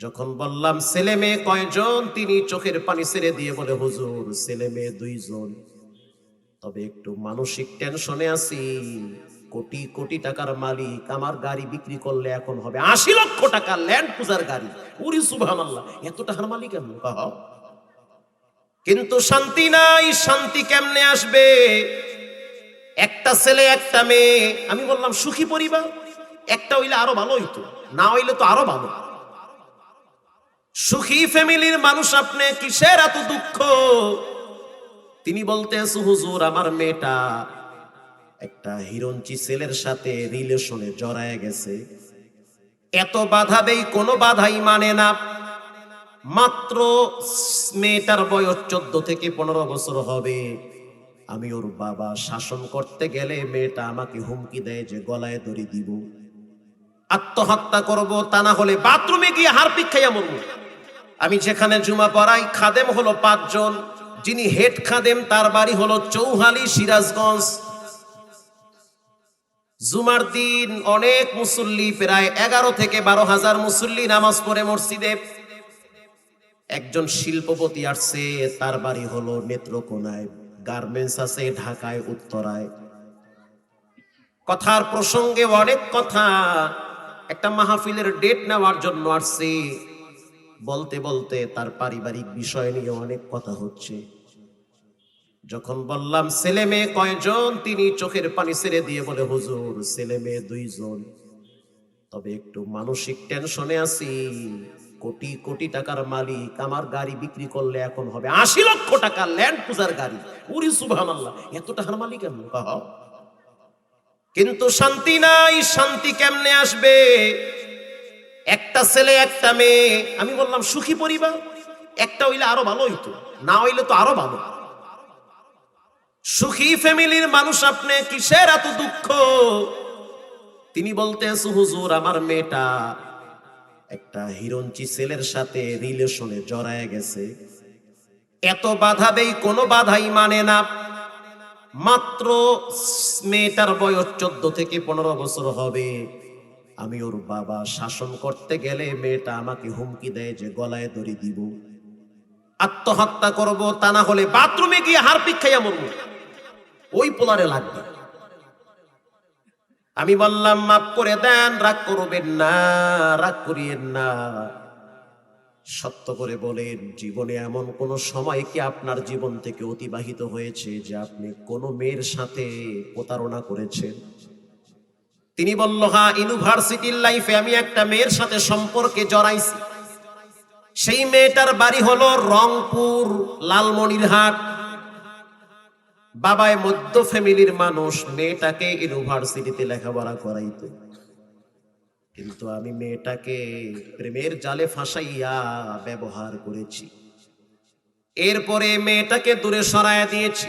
যখন বললাম, ছেলে মেয়ে কয়জন? তিনি চোখের পানি ছেড়ে দিয়ে বলে, হুজুর, ছেলে মেয়ে দুইজন। তবে একটু মানসিক টেনশনে আছি। কোটি কোটি টাকার মালিক, আমার গাড়ি বিক্রি করলে এখন হবে আশি লক্ষ টাকা ল্যান্ড পূজার গাড়ি। উরি আল্লাহ এত টাকার মালিক আমি। কিন্তু শান্তি নাই, শান্তি কেমনে আসবে? একটা ছেলে, একটা মেয়ে। আমি বললাম, সুখী পরিবার? একটা হইলে আরও ভালো হইতো না হইলে তো আরও ভালো। সুখী ফ্যামিলির মানুষ আপনি কিসের এত দুঃখ? তিনি বলতেছে, হুজুর, আমার মেয়েটা একটা হিরঞ্চি ছেলের সাথে রিলেশনে জড়ায় গেছে। এত বাধা দেই, কোনো বাধাই মানে না। মাত্র মেয়েটার বয়স চোদ্দ থেকে পনেরো বছর হবে। আমি ওর বাবা শাসন করতে গেলে মেয়েটা আমাকে হুমকি দেয় যে গলায় দড়ি দিব। আত্মহত্যা করব, তা না হলে বাথরুমে গিয়ে হারপিক খাইয়া মরবো। আমি যেখানে জুমা পড়াই, খাদেম হলো পাঁচজন। যিনি হেড খাদেম, তার বাড়ি হলো চৌহালি, সিরাজগঞ্জ। জুমার দিন অনেক মুসল্লি, প্রায় এগারো থেকে বারো হাজার মুসল্লি নামাজ পড়ে মসজিদে। একজন শিল্পপতি আসছে, তার বাড়ি হলো নেত্রকোনায়, গার্মেন্টস আছে ঢাকায়, উত্তরায়। কথার প্রসঙ্গে অনেক কথা, একটা মাহফিলের ডেট নেওয়ার জন্য আসছে। বলতে বলতে তার পারিবারিক বিষয় নিয়ে অনেক কথা হচ্ছে। যখন বললাম, ছেলে মেয়ে কয়জন? তিনি চোখের পানি ছেড়ে দিয়ে বলে, হুজুর, ছেলে মেয়ে দুইজন। তবে একটু মানসিক টেনশনে আছি। কোটি কোটি টাকার মালিক, আমার গাড়ি বিক্রি করলে এখন হবে আশি লক্ষ টাকা ল্যান্ড পূজার গাড়ি। উরি সুবহান এত টাকার মালিক বাবা। কিন্তু শান্তি নাই, শান্তি কেমনে আসবে? একটা ছেলে, একটা মেয়ে। আমি বললাম, সুখী পরিবার? একটা হইলে আরও ভালো হইতো, না হইলে তো আরও ভালো। সুখী ফ্যামিলির মানুষ আপনি, কিসের এত দুঃখ? তিনি বলতেছে, হুজুর, আমার মেয়েটা একটা হিরঞ্চি ছেলের সাথে রিলেশনে জড়ায় গেছে। এত বাধা দেই, কোনো বাধাই মানে না। মাত্র মেয়েটার বয়স চোদ্দ থেকে পনেরো বছর হবে। আমি ওর বাবা শাসন করতে গেলে মেয়েটা আমাকে হুমকি দেয় যে গলায় দড়ি দিব। আত্মহত্যা করব তা না হলে বাথরুমে গিয়ে হারপিক খাইয়া মরবো। ওই পোলারে লাগবে। আমি বললাম, মাফ করে দেন, রাগ করবেন না, রাগ করিয়েন না। সত্য করে বলেন, জীবনে এমন কোন সময় কি আপনার জীবন থেকে অতিবাহিত হয়েছে যে আপনি কোনো মেয়ের সাথে প্রতারণা করেছেন? তিনি বলল হ্যাঁ ইউনিভার্সিটির লাইফে আমি একটা মেয়ের সাথে সম্পর্কে জড়াইছি। সেই মেয়েটার বাড়ি হলো রংপুর, লালমনিরহাট। বাবায় মধ্য ফ্যামিলির মানুষ, মেয়েটাকে ইউনিভার্সিটিতে লেখাপড়া করাইতো। কিন্তু আমি মেয়েটাকে প্রেমের জালে ফাঁসাইয়া ব্যবহার করেছি। এরপরে মেয়েটাকে দূরে সরাইয়া দিয়েছি।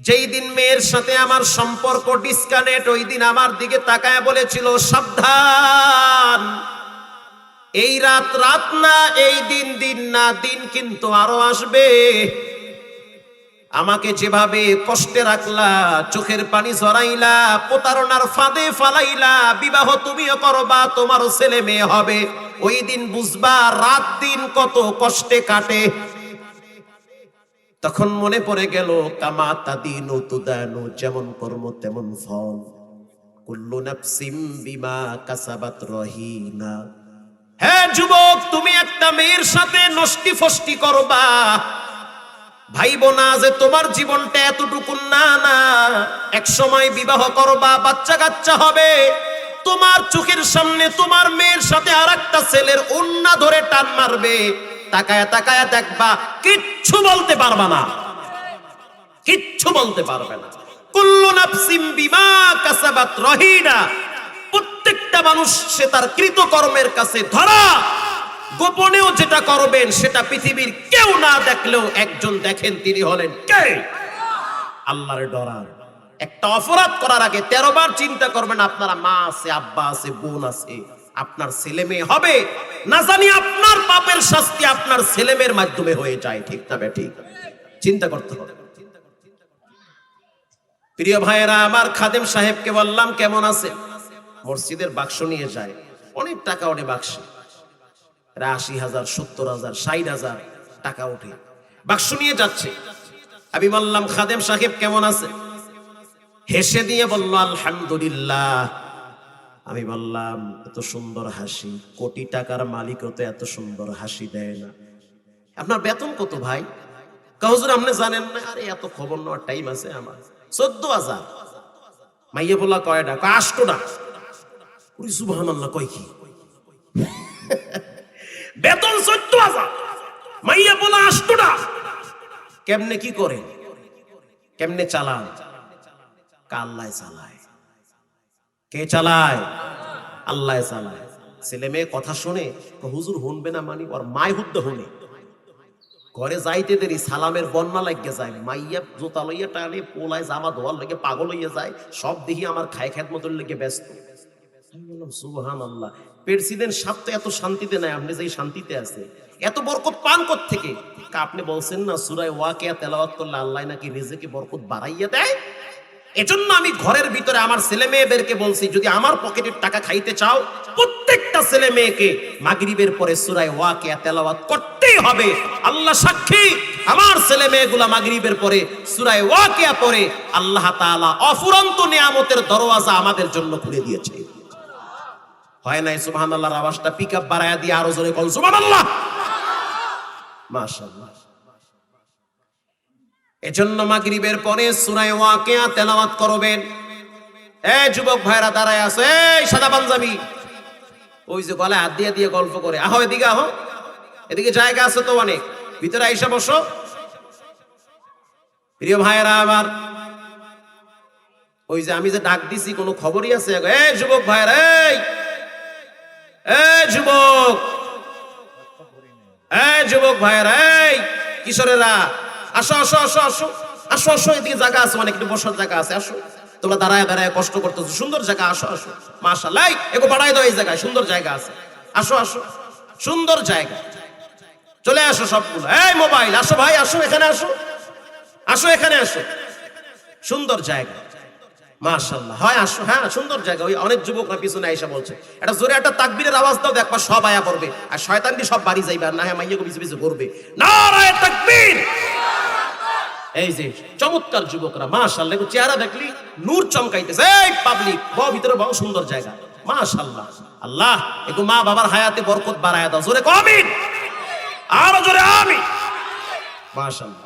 যেই দিন মেয়ের সাথে আমার সম্পর্ক ডিসকানেক্ট ওই দিন আমার দিকে তাকায় বলেছিল, সাবধান। এই রাত রাত না, এই দিন দিন না, দিন কিন্তু আরও আসবে। আমাকে যেভাবে কষ্টে রাখলা, চোখের পানি ঝরাইলা, প্রতারণার ফাঁদে ফালাইলা, বিবাহ তুমিও করবা, তোমারও ছেলে মেয়ে হবে। ওই দিন বুঝবা, রাত দিন কত কষ্টে কাটে। তখন মনে পড়ে গেল কামা তাদিন তুদানু, যেমন কর্ম তেমন ফল। কুল্লু নাফসিম বিমা কাসাবাত রহিনা হ্যাঁ যুবক, তুমি একটা মেয়ের সাথে নষ্টি ফষ্টি করবা। ভাইব না যে তোমার জীবনটা এতটুকু না না। এক সময় বিবাহ করবা বাচ্চা কাচ্চা হবে। তোমার চোখের সামনে তোমার মেয়ের সাথে আর একটা ছেলের অন্যা ধরে টান মারবে। তাকায়া তাকায়া দেখবা, কিচ্ছু বলতে পারবা না। কিচ্ছু বলতে পারবে না। কুল্লু নাফসিম বিমা কাসাবাত রহিনা। প্রত্যেকটা মানুষ সে তার কৃতকর্মের কাছে ধরা। গোপনেও যেটা করবেন, সেটা পৃথিবীর কেউ না দেখলেও একজন দেখেন, তিনি হলেন কে? আল্লাহর ডরার। একটা অপরাধ করার আগে তেরো বার চিন্তা করবেন, আপনারা মা আছে, আব্বা আছে, বোন আছে, আপনার ছেলে মেয়ে হবে। না জানি আপনার পাপের শাস্তি আপনার ছেলে মেয়ের মাধ্যমে হয়ে যায়, ঠিক না ঠিক? চিন্তা করতে হবে। প্রিয় ভাইয়েরা, আমার খাদেম সাহেবকে বললাম, কেমন আছে? মসজিদের বাক্স নিয়ে যায়। অনেক টাকা ওনে বাক্সে। আশি হাজার, সত্তর হাজার, ষাট হাজার টাকা উঠে বাক্স নিয়ে যাচ্ছে। আমি বললাম, খাদেম সাহেব, কেমন আছে? হেসে দিয়ে বলল, আলহামদুলিল্লাহ। আমি বললাম, এত সুন্দর হাসি। কোটি টাকার মালিকও তো এত সুন্দর হাসি দেয় না। আপনার বেতন কত ভাই? কাহুজুর আপনি জানেন না? আরে, এত খবর নেওয়ার টাইম আছে আমার। চোদ্দ হাজার। মাইয়ে বললা কয়টা কয়, আষ্ট না। উনি সুবাহান কয় কি? বেতন চোদ্দ হাজার। মাইয়া বলা আষ্ট না। কেমনে কি করেন? কেমনে চালান? কাল্লায় চালায়। কে চালায়? আল্লাহ চালায়। ছেলে মেয়ে কথা শুনে হুজুর শুনবে না মানি, ওর মায় হুদ্দ শুনে ঘরে যাইতে দেরি, সালামের বন্যা লাগিয়ে যায়। মাইয়া জোতা লইয়া টানে, পোলায় জামা ধোয়ার লেগে পাগল হইয়া যায়। সব দেখি আমার খায় খাত মতন লেগে ব্যস্ত সুবহান আল্লাহ প্রেসিডেন্ট সাপ তো এত শান্তিতে নাই, আপনি যেই শান্তিতে আছে। এত বরকত পান থেকে আপনি বলছেন না, সুরায় ওয়াকিয়া তেলাওয়াত করলে আল্লাহ নাকি রিজেকে বরকত বাড়াইয়া দেয়? এজন্য আমি ঘরের ভিতরে আমার ছেলে মেয়েদেরকে বলছি, যদি আমার পকেটের টাকা খাইতে চাও, প্রত্যেকটা ছেলে মেয়েকে মাগরিবের পরে সুরায় ওয়াকিয়া তেলাওয়াত করতেই হবে। আল্লাহ সাক্ষী, আমার ছেলে মেয়েগুলা মাগরিবের পরে, সুরায় ওয়াকিয়া পরে আল্লাহ তাআলা অফুরন্ত নিয়ামতের দরওয়াজা আমাদের জন্য খুলে দিয়েছে। হয় নাই? সুবহানাল্লাহর আওয়াজটা পিকআপ বাড়ায়া দিয়ে আরও জোরে কোন সুবহানাল্লাহ! মাশাআল্লাহ। এজন্য মাগরিবের পরে সুরায় ওয়াকিয়া তেলাওয়াত করবেন। এ যুবক ভাইরা, দাঁড়ায় আছে। এই সাদা পাঞ্জাবি। ওই যে গলায় হাত দিয়ে দিয়ে গল্প করে। আহো এদিকে আহো। এদিকে জায়গা আছে তো অনেক। ভিতরে আইসা বসো। প্রিয় ভাইয়েরা, আবার ওই যে আমি যে ডাক দিছি, কোনো খবরই আছে? এ যুবক ভাইয়েরা, এই! এ যুবক! এই যুবক ভাইয়েরা, এই! কিশোরেরা আসো আসো আসো আসো। আসো আসো, এদিকে জায়গা আছে, অনেক বসার জায়গা আছে, আসো। তোমরা দাঁড়ায় দাঁড়ায় কষ্ট করতেছো, সুন্দর জায়গা, আসো আসো। মাশাআল্লাহ এগো বাড়াই দাও এই জায়গায়, সুন্দর জায়গা আছে। আসো আসো। সুন্দর জায়গা। চলে আসো সবগুলো। এই মোবাইল, আসো ভাই, আসো, এখানে আসো। আসো, এখানে আসো। সুন্দর জায়গা। মাশাল্লাহ হয়, আসো হ্যাঁ সুন্দর জায়গা। ওই অনেক যুবকরা পিছনে আইসা বলছে, এটা জোরে একটা তাকবীরের আওয়াজ দাও, দেখবা সব আয়া করবে আর শয়তান শয়তানটি সব বাড়ি যাইবে, আর না হ্যাঁ মাইয়াকে পিছু পিছু করবে নারায়ে তাকবীর! এই যে চমৎকার যুবকরা, মাশাআল্লাহ চেহারা দেখলি, নূর চমকাইতেছে। এই পাবলিক ব ভিতরে বহু সুন্দর জায়গা। মাশাআল্লাহ। আল্লাহ একটু মা বাবার হায়াতে বরকত বাড়ায় দাও। জোরে কমিন আরও জোরে আমিন। মাশাআল্লাহ।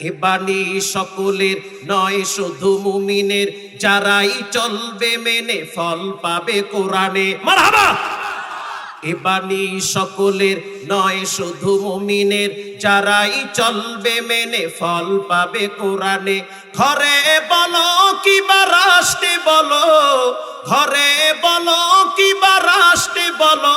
এ বাণী সকলের নয়, শুধু মুমিনের। যারাই চলবে মেনে ফল পাবে কোরআনে। মারহাবা! এ বাণী সকলের নয়, শুধু মুমিনের। যারাই চলবে মেনে ফল পাবে কোরআনে। ঘরে বলো কি বা রাষ্ট্রে বলো। ঘরে বলো কি বা রাষ্ট্রে বলো।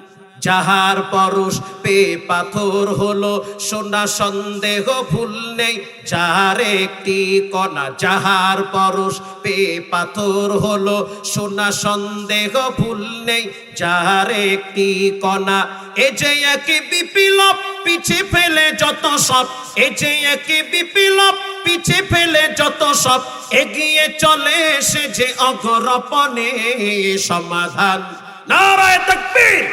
যাহার পরশ পে পাথর হলো, সোনা সন্দেহ ভুল নেই যাহার একটি কণা। যাহার পরশ পে পাথর হলো, সোনা সন্দেহ ভুল নেই যাহার একটি কণা। এ যে একে বিপ্লব পিছে ফেলে যত সব, এ যে একে বিপ্লব পিছে ফেলে যত সব, এগিয়ে চলে সে যে অগরপনে সমাধান। নারায় তাকবীর!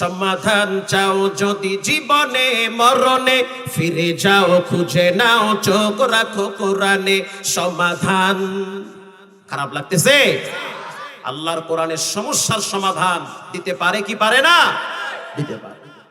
সমাধান চাও যদি জীবনে, মরণে, ফিরে যাও, খুঁজে নাও, চোখ রাখো কোরআনে সমাধান। খারাপ লাগতেছে? আল্লাহর কোরআনের সমস্যার সমাধান দিতে পারে কি পারে না? দিতে পারে।